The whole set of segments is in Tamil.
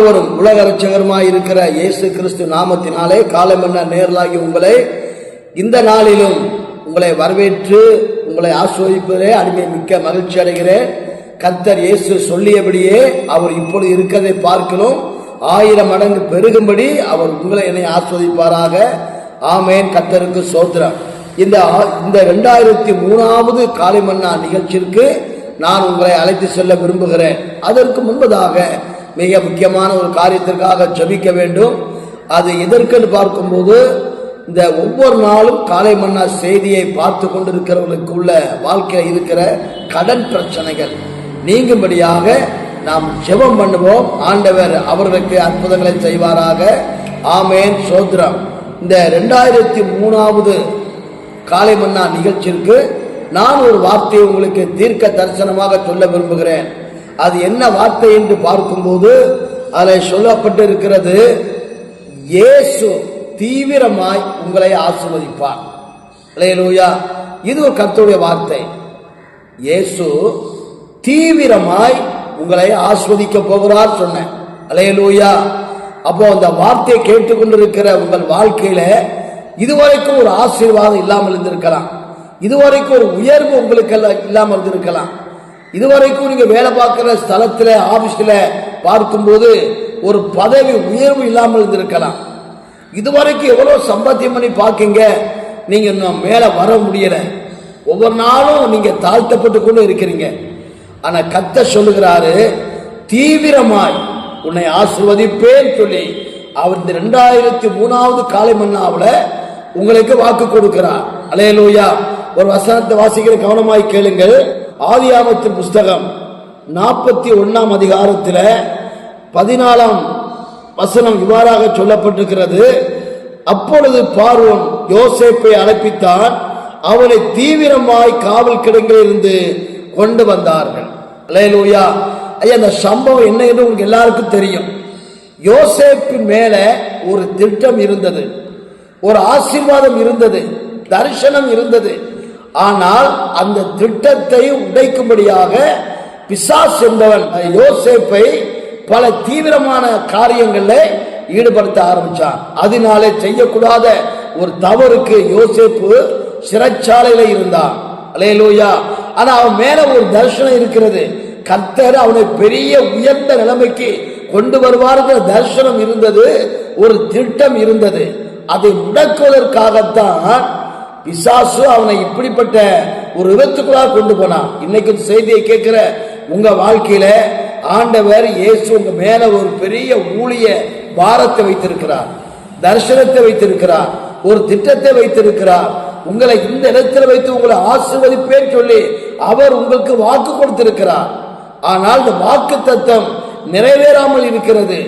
ஆண்டவரும் உலக இருக்கிற இயேசு கிறிஸ்து நாமத்தினாலே காலமென்ன நேரலாகி உங்களை இந்த நாளிலும் உங்களை வரவேற்று உங்களை ஆஸ்வதிப்பதே அடிமை மிக்க மகிழ்ச்சி அடைகிறேன். கத்தர் இயேசு சொல்லியபடியே அவர் இப்பொழுது இருக்கிறதை பார்க்கணும். ஆயிரம் மடங்கு பெருகும்படி அவர் உங்களை என்னை ஆஸ்வதிப்பாராக. ஆமேன். கர்த்தருக்கு சோத்திரம். இந்த ஆ- இந்த ரெண்டாயிரத்தி மூணாவது காலை மன்னா நிகழ்ச்சிக்கு நான் உங்களை அழைத்து செல்ல விரும்புகிறேன். அதற்கு முன்பதாக மிக முக்கியமான ஒரு காரியத்திற்காக ஜெபிக்க வேண்டும். அது எதற்கென்று பார்க்கும்போது இந்த ஒவ்வொரு நாளும் காலை மன்னா செய்தியை பார்த்து கொண்டிருக்கிறவர்களுக்கு உள்ள வாழ்க்கையில் இருக்கிற கடன் பிரச்சனைகள் நீங்கும்படியாக நாம் ஜெபம் பண்ணுவோம். ஆண்டவர் அவர்களுக்கு அற்புதங்களை செய்வாராக. ஆமேன். சோத்ரம் இந்த ரெண்டாயிரத்தி மூணாவது காலை மன்னா நிகழ்ச்சிக்கு நான் ஒரு வார்த்தையை உங்களுக்கு தீர்க்க தரிசனமாக சொல்ல விரும்புகிறேன். அது என்ன வார்த்தை என்று பார்க்கும்போது அதில் சொல்லப்பட்டிருக்கிறது இயேசு தீவிரமாய் உங்களை ஆசிர்வதிப்பார். அல்லேலூயா. இது ஒரு கர்த்தருடைய வார்த்தை. இயேசு தீவிரமாய் உங்களை ஆஸ்வதிக்க போகிறார் சொன்னேன். அலையலூயா அப்போ அந்த வார்த்தையை கேட்டுக்கொண்டிருக்கிற உங்கள் வாழ்க்கையில இதுவரைக்கும் ஒரு ஆசீர்வாதம் இல்லாமல் இருந்திருக்கலாம். இதுவரைக்கும் ஒரு உயர்வு உங்களுக்கு இல்லாமல் இருந்திருக்கலாம். இதுவரைக்கும் நீங்க வேலை பார்க்கிற ஸ்தலத்துல ஆபீஸ்ல பார்க்கும்போது ஒரு பதவி உயர்வு இல்லாமல் இருந்திருக்கலாம். இதுவரைக்கும் எவ்வளவு சம்பாத்தியம் பண்ணி பார்க்கீங்க? நீங்க இன்னும் மேலே வர முடியல. ஒவ்வொரு நாளும் நீங்க தாழ்த்தப்பட்டு கொண்டு இருக்கிறீங்க. ஆனா கத்த சொல்லுகிறாரு தீவிரமாய் உன்னை ஆசிர்வதிப்பேன் சொல்லி அவர் இந்த ரெண்டாயிரத்தி மூணாவது காலை மன்னாவுல உங்களுக்கு வாக்கு கொடுக்கிறார். அலையலூயா. ஒரு வசனத்தை வாசிக்கிற கவனமாய் கேளுங்கள். ஆதியாமத்தின் புஸ்தகம் நாற்பத்தி ஒன்னாம் அதிகாரத்தில் பதினாலாம் வசனம் இவ்வாறாக சொல்லப்பட்டிருக்கிறது. அப்பொழுது பார்வோன் யோசேப்பை அழைப்பித்தான் அவனை தீவிரமாய் காவல் கிடங்கில் இருந்து கொண்டு வந்தார்கள். அல்லேலூயா. ஐயா அந்த சம்பவம் என்ன என்று உங்களுக்கு எல்லாருக்கும் தெரியும். யோசேப்பின் மேல ஒரு திட்டம் இருந்தது ஒரு ஆசீர்வாதம் இருந்தது தரிசனம் இருந்தது. ஆனால் அந்த திட்டத்தை உடைக்கும்படியாக பிசாஸ் என்பவன் யோசேப்பை பல தீவிரமான காரியங்களில் ஈடுபடுத்த ஆரம்பிச்சான். அதனாலே செய்யக்கூடாத ஒரு தவறுக்கு யோசேப்பு சிறைச்சாலையில இருந்தான். அலையலூயா ஆனா அவன் மேல ஒரு தர்ஷனம் இருக்கிறது. கர்த்தர் அவனை பெரிய உயர்ந்த நிலைமைக்கு கொண்டு வருவாருங்கிற தரிசனம் இருந்தது ஒரு திட்டம் இருந்தது. அதை முடக்குவதற்காகத்தான் பிசாசு அவனை இப்படிப்பட்ட ஒரு விபத்துக்குள்ளாக கொண்டு போனான் இன்னைக்கு இந்த செய்தியை கேட்கிற உங்க வாழ்க்கையில ஆண்டவர் இயேசு உங்க மேல ஒரு பெரிய ஊழிய பாரத்தை வைத்திருக்கிறார் தரிசனத்தை வைத்திருக்கிறார் ஒரு திட்டத்தை வைத்திருக்கிறார். உங்களை இந்த இடத்துல வைத்து உங்களை ஆசிர்வதிப்பேன் சொல்லி அவர் உங்களுக்கு வாக்கு கொடுத்திருக்கிறார். ஆனால் இந்த வாக்கு தத்துவம் நிறைவேறாமல் இருக்கிறது.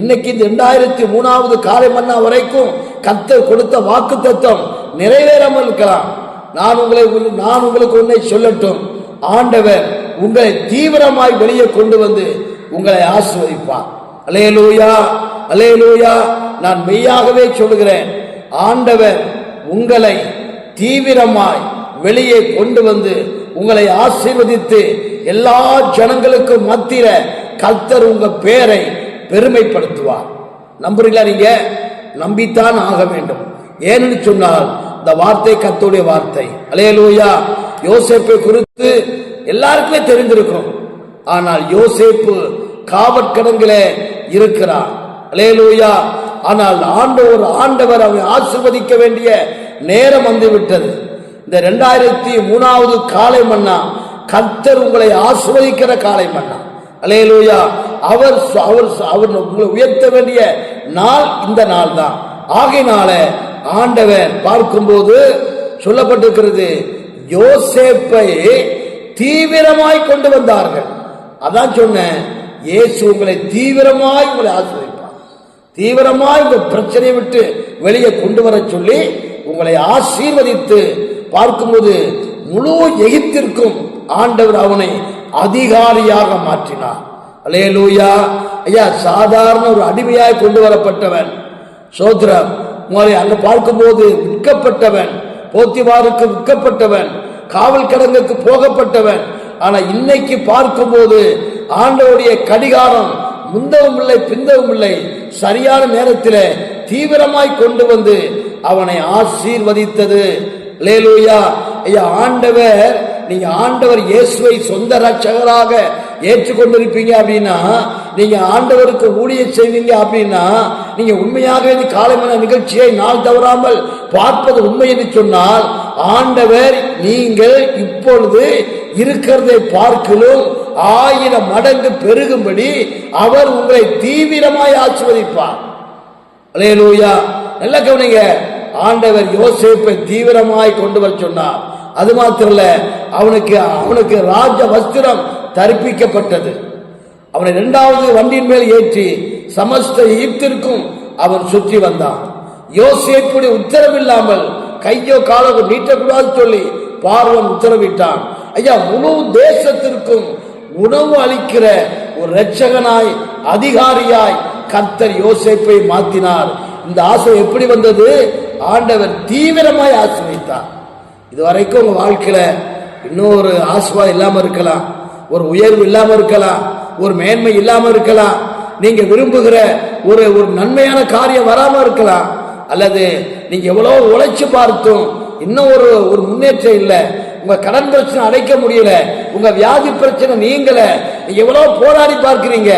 இன்னைக்கு இந்த இரண்டாயிரத்தி மூணாவது காலை மன்னா வரைக்கும் கத்தர் கொடுத்த வாக்கு தத்துவம் நிறைவேறாமல் இருக்கலாம் நான் உங்களை நான் உங்களுக்கு ஒன்றை சொல்லட்டும். ஆண்டவர் உங்களை தீவிரமாய் வெளியே கொண்டு வந்து உங்களை ஆசிர்வதிப்பார். அலேலூயா அலேலூயா நான் மெய்யாகவே சொல்லுகிறேன். ஆண்டவர் உங்களை தீவிரமாய் வெளியே கொண்டு வந்து உங்களை ஆசீர்வதித்து எல்லா ஜனங்களுக்கும் மத்தியில கர்த்தர் உங்க பேரை பெருமைப்படுத்துவார். நம்புறீங்களா நீங்க? நம்பித்தான் ஆக வேண்டும். ஏன்னு சொன்னால் இந்த வார்த்தை கத்தோடைய வார்த்தை. அலையலூயா யோசேப்பை குறித்து எல்லாருக்குமே தெரிந்திருக்கும். ஆனால் யோசேப்பு காவற்கடங்கிலே இருக்கிறார் அலையலூயா ஆனால் ஆண்டவர் ஆண்டவர் அவனை ஆசிர்வதிக்க வேண்டிய நேரம் வந்து விட்டது இந்த ரெண்டாயிரத்தி மூணாவது காலை மன்னா கத்தர் உங்களை ஆசிர்வதிக்கிற காலை மன்னா. அலையலூயா அவர் அவர் அவர் உங்களை உயர்த்த வேண்டிய நாள் இந்த நாள் தான் ஆகையினால ஆண்டவர் பார்க்கும்போது சொல்லப்பட்டிருக்கிறது யோசேப்பை தீவிரமாய் கொண்டு வந்தார்கள். அதான் சொன்னேன் இயேசு உங்களை தீவிரமாய் உங்களை ஆசிர்வதிப்பார். தீவிரமாய் இந்த பிரச்சனையை விட்டு வெளியே கொண்டு வர சொல்லி உங்களை ஆசீர்வதித்து பார்க்கும்போது முழு எகிப்திற்கும் ஆண்டவர் அவனை அதிகாரியாக மாற்றினார். அலேலூயா ஐயா சாதாரண ஒரு அடிமையாய் கொண்டு வரப்பட்டவன். சோத்ரம் உங்களை அங்க பார்க்கும்போது விற்கப்பட்டவன் போத்திவாருக்கு விற்கப்பட்டவன் காவல் கடங்குக்கு போகப்பட்டவன். ஆனா இன்னைக்கு பார்க்கும்போது ஆண்டவருடைய கடிகாரம் முந்தவும் இல்லை பிந்தவும் இல்லை சரியான நேரத்தில் தீவிரமாய் கொண்டு வந்து அவனை ஆசீர்வதித்தது. லேலூயா ஐயா ஆண்டவர் நீங்க ஆண்டவர் இயேசுவை சொந்த ரட்சகராக ஏற்றுக்கொண்டிருப்பீங்க அப்படின்னா நீங்க ஆண்டவருக்கு ஊழியம் செய்வீங்க அப்படின்னா நீங்க உண்மையாகவே இந்த காலமான நிகழ்ச்சியை நாள் தவறாமல் பார்ப்பது உண்மை என்று சொன்னால் ஆண்டவர் நீங்கள் இப்பொழுது இருக்கிறதை பார்க்கலும் ஆயிரம் மடங்கு பெருகும்படி அவர் உங்களை தீவிரமாய் ஆசிர்வதிப்பார். அலையலூயா நல்ல கவனிங்க. ஆண்டவர் யோசேப்பை தீவிரமாய் கொண்டு வர சொன்னார். அது மாத்திரம் அவனுக்கு அவனுக்கு ராஜ வஸ்திரம் தரிப்பிக்கப்பட்டது. அவனை இரண்டாவது வண்டியின் மேல் ஏற்றி சமஸ்த ஈப்திற்கும் அவன் சுற்றி வந்தான். யோசேப்புடைய உத்தரவில்லாமல் கையோ காலோ நீட்டக்கூடாது சொல்லி பார்வன் உத்தரவிட்டான். ஐயா முழு தேசத்திற்கும் உணவு அளிக்கிற ஒரு ரட்சகனாய் அதிகாரியாய் கர்த்தர் யோசேப்பை மாத்தினார். இந்த ஆசை எப்படி வந்தது? ஆண்டவர் தீவிரமாய் ஆசிரியத்தார் இதுவரைக்கும் உங்க வாழ்க்கையில இன்னொரு ஆசுவா இல்லாம இருக்கலாம். ஒரு உயர்வு இல்லாம இருக்கலாம் ஒரு மேன்மை இல்லாம இருக்கலாம். நீங்க விரும்புகிற ஒரு ஒரு நன்மையான காரியம் வராம இருக்கலாம். அல்லது நீங்க எவ்வளவு உழைச்சு பார்த்தும் இன்னும் ஒரு ஒரு முன்னேற்றம் இல்லை. உங்க கடன் பிரச்சனை அடைக்க முடியல. உங்க வியாதி பிரச்சனை நீங்கள நீங்க எவ்வளவு போராடி பார்க்கிறீங்க.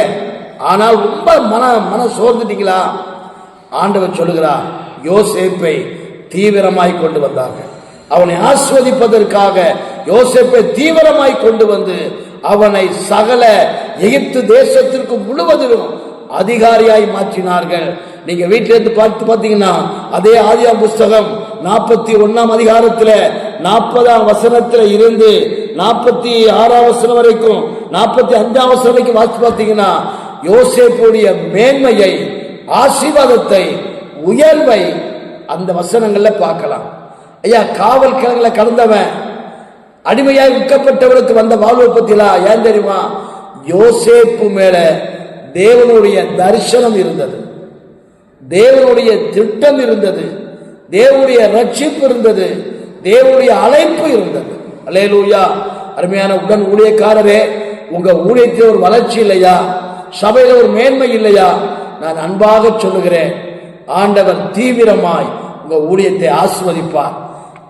ஆனால் ரொம்ப மன மன சோர்ந்துட்டீங்களா? ஆண்டவர் சொல்லுகிறார் யோசேப்பை தீவிரமாய் கொண்டு வந்தார்கள். அவனை ஆஸ்வதிப்பதற்காக யோசேப்பை தீவிரமாய் கொண்டு வந்து அவனை சகல எகிப்து தேசத்திற்கு முழுவதிலும் அதிகாரியாய் மாற்றினார்கள். நீங்க வீட்டில இருந்து பார்த்து பாத்தீங்கன்னா அதே ஆதியா புஸ்தகம் நாற்பத்தி ஒன்னாம் அதிகாரத்துல நாற்பதாம் வசனத்துல இருந்து நாற்பத்தி ஆறாம் வசனம் வரைக்கும் நாற்பத்தி அஞ்சாம் வசனம் வரைக்கும் வாசித்து பார்த்தீங்கன்னா யோசேப்புடைய மேன்மையை ஆசீர்வாதத்தை உயர்வை அந்த வசனங்கள்ல பார்க்கலாம். ஐயா காவல் கிழங்குல கடந்தவன் அடிமையாய் விற்கப்பட்டவனுக்கு வந்த வாழ்வை பத்திலா ஏன் தெரியுமா? யோசேப்பு மேல தேவனுடைய தரிசனம் இருந்தது. தேவனுடைய திட்டம் இருந்தது. தேவனுடைய ரட்சிப்பு இருந்தது. தேவனுடைய அழைப்பு இருந்தது. அலையலூயா அருமையான உடன் ஊழியக்காரரே உங்க ஊழியத்தில் ஒரு வளர்ச்சி இல்லையா? சபையில ஒரு மேன்மை இல்லையா? நான் அன்பாக சொல்லுகிறேன். ஆண்டவர் தீவிரமாய் உங்க ஊழியத்தை ஆஸ்வதிப்பார்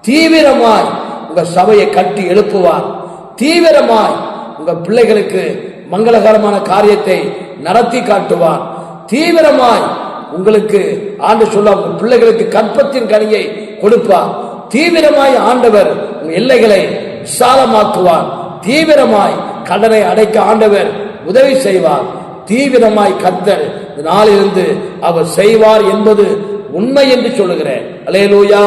தீவிரமாய் உங்க சபையை கட்டி எழுப்புவார். தீவிரமாய் உங்க பிள்ளைகளுக்கு மங்களகரமான காரியத்தை நடத்தி காட்டுவார். தீவிரமாய் உங்களுக்கு ஆண்டு சொல்ல உங்க பிள்ளைகளுக்கு கற்பத்தின் கனியை கொடுப்பார். தீவிரமாய் ஆண்டவர் உங்க எல்லைகளை விசாலமாக்குவார். தீவிரமாய் கடனை அடைக்க ஆண்டவர் உதவி செய்வார். தீவிரமாய் கத்தர் நாளிலிருந்து அவர் செய்வார் என்பது உண்மை என்று சொல்லுகிறேன். அலேலூயா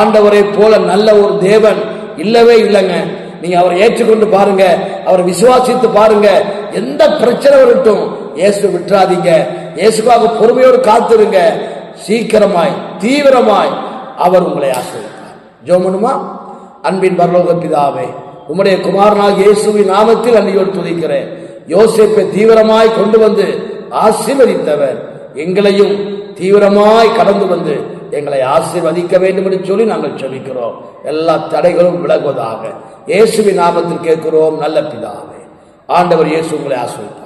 ஆண்டவரை போல நல்ல ஒரு தேவன் இல்லவே இல்லைங்க. நீங்க அவரை ஏற்றுக்கொண்டு பாருங்க. அவரை விசுவாசித்து பாருங்க. எந்த பிரச்சனை வரட்டும் இயேசு விட்டுறாதீங்க. இயேசுக்காக பொறுமையோடு காத்திருங்க. சீக்கிரமாய் தீவிரமாய் அவர் உங்களை ஆசிரியப்பார் ஜோமனுமா அன்பின் பரலோக பிதாவே உம்முடைய குமாரனாக இயேசுவின் நாமத்தில் அன்னையோடு துதிக்கிறேன். யோசிப்பை தீவிரமாய் கொண்டு வந்து ஆசீர்வதித்தவர் எங்களையும் தீவிரமாய் கடந்து வந்து எங்களை ஆசீர்வதிக்க வேண்டும் என்று சொல்லி நாங்கள் செபிக்கிறோம் எல்லா தடைகளும் விலகுவதாக. இயேசுவின் நாமத்தில் கேட்கிறோம் நல்ல பிதாவே. ஆண்டவர் இயேசு உங்களை ஆசிரியர்